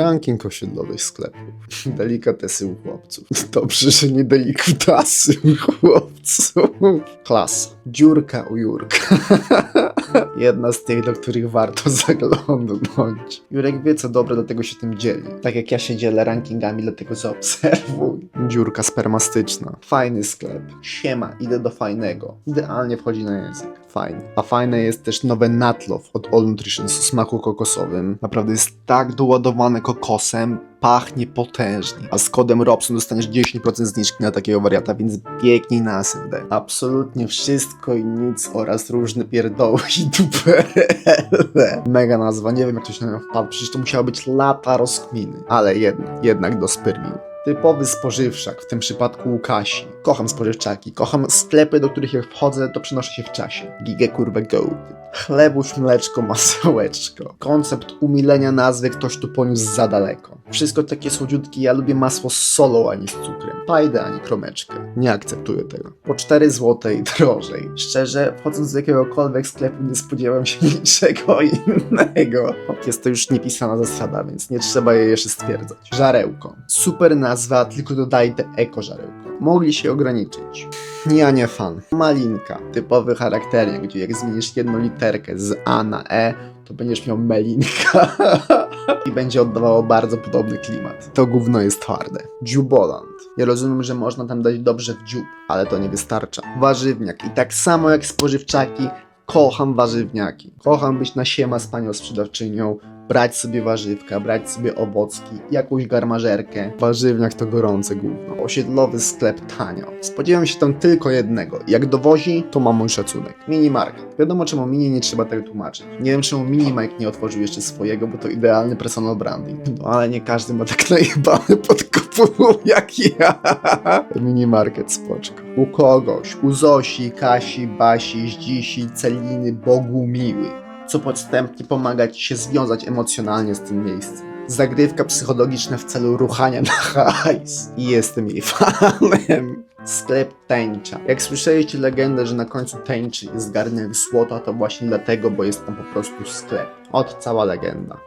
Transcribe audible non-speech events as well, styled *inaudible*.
Ranking osiedlowych sklepów. *laughs* Delikatesy u chłopców. *laughs* Dobrze, że nie delikutasy u chłopców. Klasa. Dziurka u Jurka. *laughs* Jedna z tych, do których warto zaglądnąć. Jurek wie, co dobre, dlatego się tym dzieli. Tak jak ja się dzielę rankingami, dlatego zaobserwuj. Dziurka spermastyczna. Fajny sklep. Siema, idę do fajnego. Idealnie wchodzi na język. Fajnie. A fajne jest też nowe Natlow od All Nutrition o smaku kokosowym. Naprawdę jest tak doładowane kokosem, pachnie potężnie. A z kodem Robson dostaniesz 10% zniżki na takiego wariata, więc biegnij na SMD. Absolutnie wszystko i nic oraz różne pierdoły i duperele. Mega nazwa, nie wiem jak ktoś na nią wpadł, przecież to musiało być lata rozkminy. Ale jednak, jednak do spermiu. Typowy spożywczak, w tym przypadku u Kasi. Kocham spożywczaki, kocham sklepy, do których jak wchodzę, to przenoszę się w czasie. Gigę kurwę go. Chlebuś, mleczko, masełeczko. Koncept umilenia nazwy ktoś tu poniósł za daleko. Wszystko takie słodziutkie, ja lubię masło z solą, a nie z cukrem. Fajdę, ani kromeczkę. Nie akceptuję tego. Po 4 zł i *laughs* drożej. Szczerze, wchodząc do jakiegokolwiek sklepu nie spodziewam się *laughs* niczego innego. Jest to już niepisana zasada, więc nie trzeba jej jeszcze stwierdzać. Żarełko. Super nazwa, tylko dodajcie eko żarełko. Mogli się ograniczyć. Ja nie fan. Malinka. Typowy charakternik, gdzie jak zmienisz jedną literkę z A na E, to będziesz miał melinka. *laughs* *laughs* I będzie oddawało bardzo podobny klimat. To gówno jest twarde. Dziuboland. Ja rozumiem, że można tam dać dobrze w dziób, ale to nie wystarcza. Warzywniak. I tak samo jak spożywczaki, kocham warzywniaki. Kocham być na siema z panią sprzedawczynią, brać sobie warzywka, brać sobie owocki, jakąś garmażerkę. Warzywniak to gorące gówno. Osiedlowy sklep tanio. Spodziewam się tam tylko jednego. Jak dowozi, to ma mój szacunek. Minimarket. Wiadomo czemu mini nie trzeba tego tłumaczyć. Nie wiem czemu Minimike nie otworzył jeszcze swojego, bo to idealny personal branding. No ale nie każdy ma tak *laughs* najebany pod kopułą jak ja. *laughs* Minimarket spoczko. U kogoś, u Zosi, Kasi, Basi, Zdzisi, Celiny, Bogu miły co podstępnie pomaga Ci się związać emocjonalnie z tym miejscem. Zagrywka psychologiczna w celu ruchania *laughs* na hajs. I jestem jej fanem. Sklep tęcza. Jak słyszeliście legendę, że na końcu tęczy jest garnek złota, to właśnie dlatego, bo jest tam po prostu sklep. Od cała legenda.